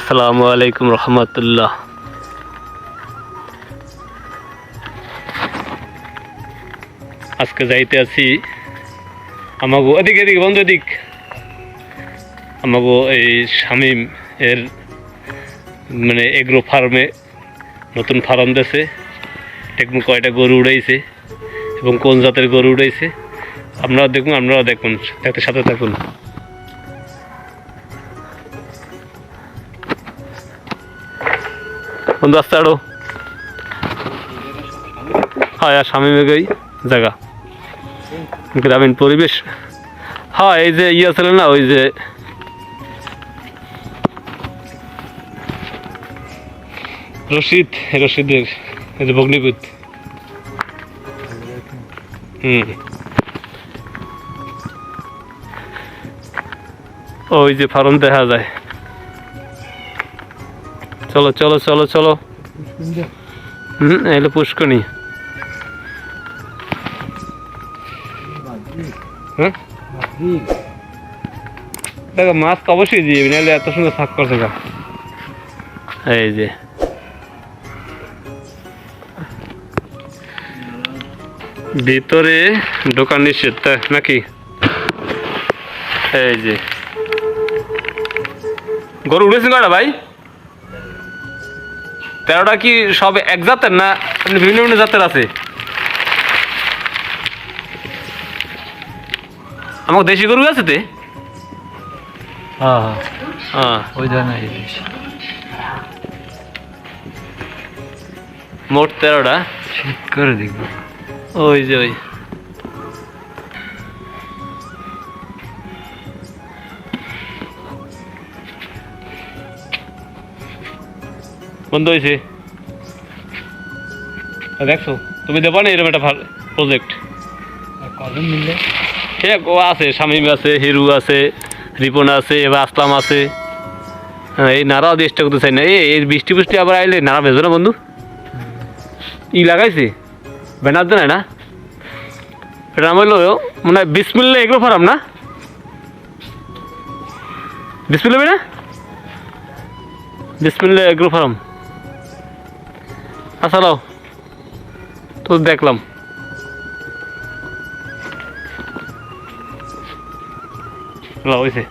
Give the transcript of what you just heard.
আসসালামু আলাইকুম রহমতুল্লাহ। আজকে যাইতে আছি আমাগো এদিক এদিক, বন্ধু এদিক। আমাগো এই শামিম এর মানে এগ্রো ফার্মে নতুন ফার্ম দেশে দেখুন কয়টা গরু উড়াইছে এবং কোন জাতের গরু উড়াইছে। আপনারা দেখুন আপনারা দেখুন দেখতে সাথে থাকুন। আসতে আরও। হয়, আর স্বামী মেঘই জায়গা। গ্রামীণ পরিবেশ। হ্যাঁ এই যে ইয়ে ছিল না, ওই যে রশিদ রশিদের, এই যে বগ্নিপুত হুম। ওই যে ফার্ম দেখা যায়। চলো চলো চলো চলো। হুম এলো পুষ্কনি দেখো মাছ তো অবশ্যই দিয়ে নাহলে এত সুন্দর থাক করছে গা। এই যে। ভিতরে দোকান নিষেধ নাকি? এই যে। গরু উঠেছেন কটা ভাই? তেরোটা কি সব এক জাতের না বিভিন্ন বিভিন্ন জাতের আছে? আমার দেশি গরু আছে তে? হ্যাঁ হ্যাঁ। মোট তেরোটা। ঠিক করে দেখব। ওই যে ওই। বন্ধ হয়েছে। দেখছ তুমি দেবো না এরকম একটা ভালো প্রজেক্ট আর কজন মিললে? ঠিক ও আছে শামিম আছে হিরু আছে রিপন আছে এবার আসলাম আছে। হ্যাঁ, এই নাড়াও চেষ্টা করতে চাই না। এই এই বৃষ্টি বৃষ্টি আবার আইলে নাড়া ভেজো না বন্ধু। ই লাগাইছে? ব্যানার দেয় না? এটা নাম হইল মানে হয় বিসমিল্লা এগুলো ফারাম না? বিসমিল্লা না? বিসমিল্লা এগুলো ফারাম। আচ্ছা লাও তো দেখলাম। হয়েছে